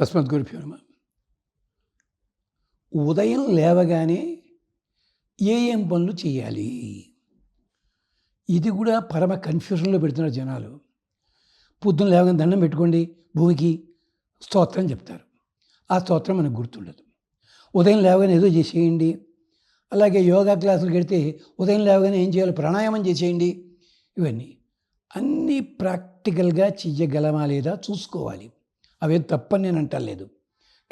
అస్మత్ గురుభ్యో నమ ఉదయం లేవగానే ఏ ఏం పనులు చేయాలి? ఇది కూడా పరమ కన్ఫ్యూషన్లో పెడుతున్నారు జనాలు. పొద్దున్న లేవగానే దండం పెట్టుకోండి భూమికి స్తోత్రం చెప్తారు. ఆ స్తోత్రం మనకు గుర్తుండదు. ఉదయం లేవగానే ఏదో చేసేయండి. అలాగే యోగా క్లాసులు కడితే ఉదయం లేవగానే ఏం చేయాలి? ప్రాణాయామం చేసేయండి. ఇవన్నీ అన్నీ ప్రాక్టికల్గా చెయ్యగలమా లేదా చూసుకోవాలి. అవేం తప్పని నేను అంటలేదు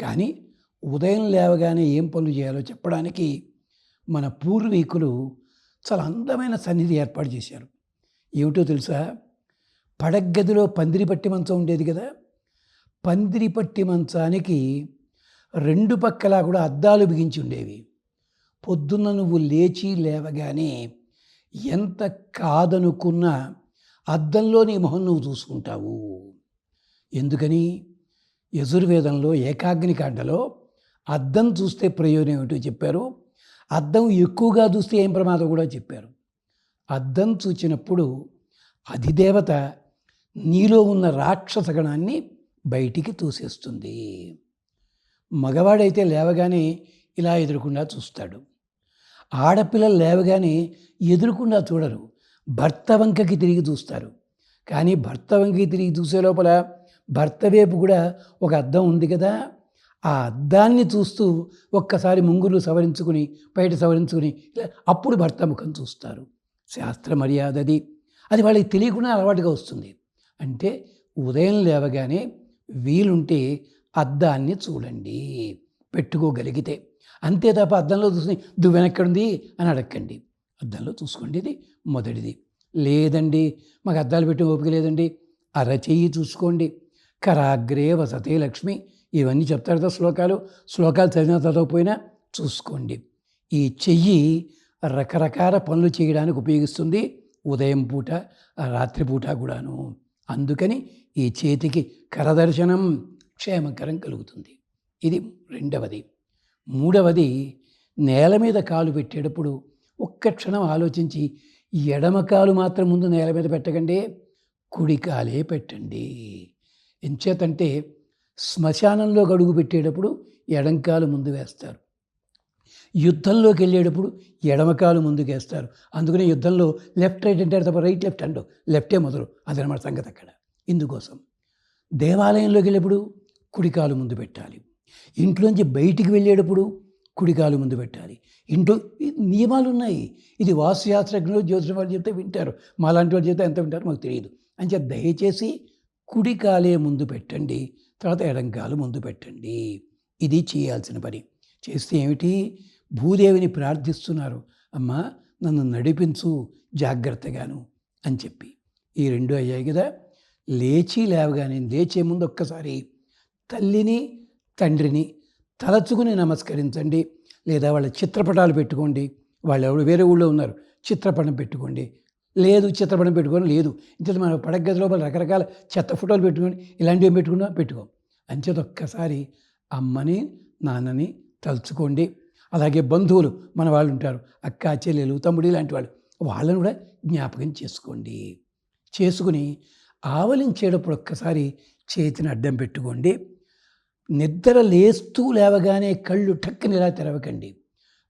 కానీ ఉదయం లేవగానే ఏం పనులు చేయాలో చెప్పడానికి మన పూర్వీకులు చాలా అందమైన సన్నిధి ఏర్పాటు చేశారు. ఏమిటో తెలుసా? పడగ్గదిలో పందిరి పట్టి మంచం ఉండేది కదా? పందిరి పట్టి మంచానికి రెండు పక్కలా కూడా అద్దాలు బిగించి ఉండేవి. పొద్దున్న నువ్వు లేచి లేవగానే ఎంత కాదనుకున్నా అద్దంలో నీ మొహం నువ్వు చూసుకుంటావు. ఎందుకని? యజుర్వేదంలో ఏకాగ్ని కాండలో అద్దం చూస్తే ప్రయోజనం ఏమిటో చెప్పారు. అద్దం ఎక్కువగా చూస్తే ఏం ప్రమాదం కూడా చెప్పారు. అద్దం చూచినప్పుడు అధిదేవత నీలో ఉన్న రాక్షస గణాన్ని బయటికి తోసేస్తుంది. మగవాడైతే లేవగానే ఇలా ఎదురకుండా చూస్తాడు. ఆడపిల్లలు లేవగానే ఎదురకుండా చూడరు. భర్త వంకకి తిరిగి చూస్తారు. కానీ భర్త వంకకి తిరిగి చూసే లోపల భర్త వైపు కూడా ఒక అద్దం ఉంది కదా ఆ అద్దాన్ని చూస్తూ ఒక్కసారి ముంగులు సవరించుకుని బయట సవరించుకుని అప్పుడు భర్త ముఖం చూస్తారు. శాస్త్ర మర్యాద అది. అది వాళ్ళకి తెలియకుండా అలవాటుగా వస్తుంది. అంటే ఉదయం లేవగానే వీలుంటే అద్దాన్ని చూడండి పెట్టుకోగలిగితే. అంతే తప్ప అద్దంలో చూసి దువ్వెనెక్కడుంది అని అడగండి. అద్దంలో చూసుకోండి ఇది మొదటిది. లేదండి మాకు అద్దాలు పెట్టి ఓపిక లేదండి. అరచెయ్యి చూసుకోండి. కరాగ్రే వసతే లక్ష్మి. ఇవన్నీ చెప్తారు కదా శ్లోకాలు. శ్లోకాలు చదివిన చదవకపోయినా చూసుకోండి. ఈ చెయ్యి రకరకాల పనులు చేయడానికి ఉపయోగిస్తుంది. ఉదయం పూట రాత్రిపూట కూడాను. అందుకని ఈ చేతికి కరదర్శనం క్షేమకరం కలుగుతుంది. ఇది రెండవది. మూడవది నేల మీద కాలు పెట్టేటప్పుడు ఒక్క క్షణం ఆలోచించి ఎడమ కాలు మాత్రం ముందు నేల మీద పెట్టకండి కుడి కాలే పెట్టండి. ఎంచేతంటే శ్మశానంలో గడుగు పెట్టేటప్పుడు ఎడంకాలు ముందు వేస్తారు. యుద్ధంలోకి వెళ్ళేటప్పుడు ఎడమకాలు ముందుకేస్తారు అందుకనే యుద్ధంలో లెఫ్ట్ రైట్ అంటే తప్ప రైట్ లెఫ్ట్ అండు లెఫ్టే మొదలు. అదనమాట సంగతి అక్కడ. ఇందుకోసం దేవాలయంలోకి వెళ్ళేప్పుడు కుడికాలు ముందు పెట్టాలి. ఇంట్లోంచి బయటికి వెళ్ళేటప్పుడు కుడికాలు ముందు పెట్టాలి. ఇంట్లో నియమాలు ఉన్నాయి. ఇది వాస్తుశాస్త్రజ్ఞులు జ్యోతిషం వాళ్ళు చెప్తే వింటారు. మాలాంటి వాళ్ళు చెప్తే ఎంత వింటారో మాకు తెలియదు. అని దయచేసి కుడికాలే ముందు పెట్టండి తర్వాత ఎడంకాలు ముందు పెట్టండి. ఇది చేయాల్సిన పని. చేస్తే ఏమిటి? భూదేవిని ప్రార్థిస్తున్నారు. అమ్మ నన్ను నడిపించు జాగ్రత్తగాను అని చెప్పి. ఈ రెండు అయ్యాయి కదా? లేచి లేవగానే లేచే ముందు ఒక్కసారి తల్లిని తండ్రిని తలచుకుని నమస్కరించండి. లేదా వాళ్ళ చిత్రపటాలు పెట్టుకోండి. వాళ్ళు ఎవరు వేరే ఊళ్ళో ఉన్నారు. చిత్రపటం పెట్టుకోండి. లేదు చిత్రపటం పెట్టుకొని లేదు. ఇంత మన పడగది లోపల రకరకాల చెత్త ఫోటోలు పెట్టుకొని ఇలాంటివి పెట్టుకున్నా పెట్టుకో. అంచేత ఒక్కసారి అమ్మని నాన్నని తలుచుకోండి. అలాగే బంధువులు మన వాళ్ళు ఉంటారు అక్క చెల్లెలు తమ్ముడు ఇలాంటి వాళ్ళు వాళ్ళని కూడా జ్ఞాపకం చేసుకోండి. చేసుకుని ఆవలించేటప్పుడు ఒక్కసారి చేతిని అడ్డం పెట్టుకోండి. నిద్ర లేస్తూ లేవగానే కళ్ళు టక్కని ఇలా తెరవకండి.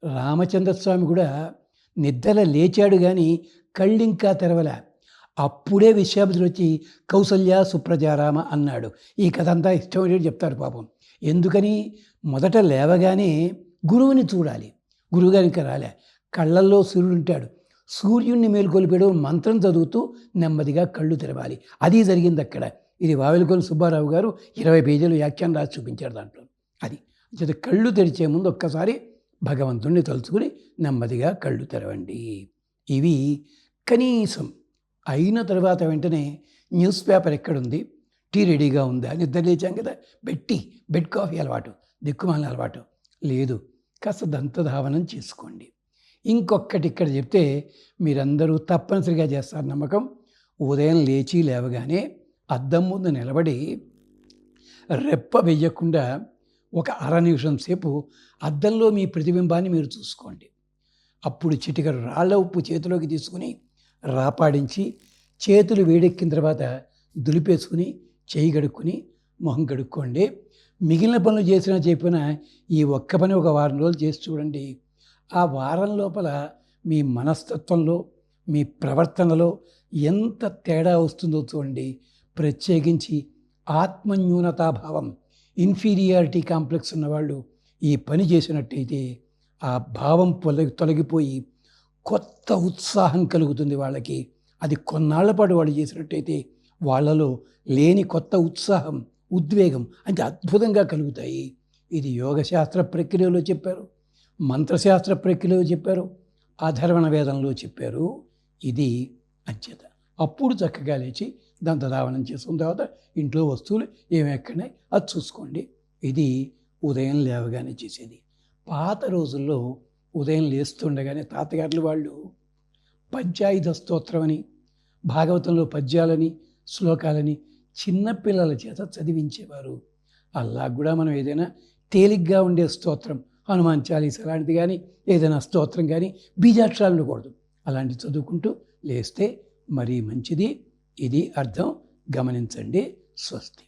రామచంద్రస్వామి కూడా నిద్ర లేచాడు కానీ కళ్ళింకా తెరవలే. అప్పుడే విశ్వామిత్రుడు వచ్చి కౌసల్య సుప్రజారామ అన్నాడు. ఈ కథ అంతా ఇష్టం చెప్తాడు పాపం. ఎందుకని? మొదట లేవగానే గురువుని చూడాలి. గురువుగారు ఇంకా రాలే. కళ్ళల్లో సూర్యుడు ఉంటాడు సూర్యుడిని మేల్కొలిపాడు మంత్రం చదువుతూ నెమ్మదిగా కళ్ళు తెరవాలి. అది జరిగింది అక్కడ ఇది వావెలకొని సుబ్బారావు గారు ఇరవై పేజీలు వ్యాఖ్యానం రాసి చూపించారు దాంట్లో. అది. చేత కళ్ళు తెరిచే ముందు ఒక్కసారి భగవంతుణ్ణి తలుచుకుని నెమ్మదిగా కళ్ళు తెరవండి. ఇవి కనీసం అయిన తర్వాత వెంటనే న్యూస్ పేపర్ ఎక్కడుంది? టీ రెడీగా ఉందా? నిద్ర లేచాం కదా. బెట్టి బెడ్ కాఫీ అలవాటు దిక్కుమాల అలవాటు. లేదు కాస్త దంతధావనం చేసుకోండి. ఇంకొకటి ఇక్కడ చెప్తే మీరందరూ తప్పనిసరిగా చేస్తారు నమ్మకం. ఉదయం లేచి లేవగానే అద్దం ముందు నిలబడి రెప్ప వెయ్యకుండా ఒక అర నిమిషం సేపు అద్దంలో మీ ప్రతిబింబాన్ని మీరు చూసుకోండి. అప్పుడు చిటికరు రాళ్ళ ఉప్పు చేతిలోకి తీసుకుని రాపాడించి చేతులు వేడెక్కిన తర్వాత దులిపేసుకుని చేయి గడుక్కుని మొహం గడుక్కోండి మిగిలిన పనులు చేసినా చెప్పినా ఈ ఒక్క పని ఒక వారం రోజులు చేసి చూడండి. ఆ వారం లోపల మీ మనస్తత్వంలో మీ ప్రవర్తనలో ఎంత తేడా వస్తుందో చూడండి. ప్రత్యేకించి ఆత్మన్యూనతాభావం ఇన్ఫీరియారిటీ కాంప్లెక్స్ ఉన్నవాళ్ళు ఈ పని చేసినట్టయితే ఆ భావం పొల తొలగిపోయి కొత్త ఉత్సాహం కలుగుతుంది వాళ్ళకి. అది కొన్నాళ్ళ పాటు వాళ్ళు చేసినట్టయితే వాళ్ళలో లేని కొత్త ఉత్సాహం ఉద్వేగం అంటే అద్భుతంగా కలుగుతాయి. ఇది యోగశాస్త్ర ప్రక్రియలో చెప్పారు మంత్రశాస్త్ర ప్రక్రియలో చెప్పారు అధర్వణ వేదంలో చెప్పారు. ఇది అంచేత అప్పుడు చక్కగా లేచి దంతధావనం చేసుకున్న తర్వాత ఇంట్లో వస్తువులు ఏమి అది చూసుకోండి. ఇది ఉదయం లేవగానే చేసేది. పాత రోజుల్లో ఉదయం లేస్తుండగానే తాతగారులు వాళ్ళు పంచాయుధ స్తోత్రం అని భాగవతంలో పద్యాలని శ్లోకాలని చిన్నపిల్లల చేత చదివించేవారు. అలా కూడా మనం ఏదైనా తేలిగ్గా ఉండే స్తోత్రం హనుమాన్ చాలీస్ అలాంటిది కానీ ఏదైనా స్తోత్రం కానీ బీజాక్షరాలు ఉండకూడదు. అలాంటి చదువుకుంటూ లేస్తే మరీ మంచిది. ఇది అర్థం. గమనించండి. స్వస్తి.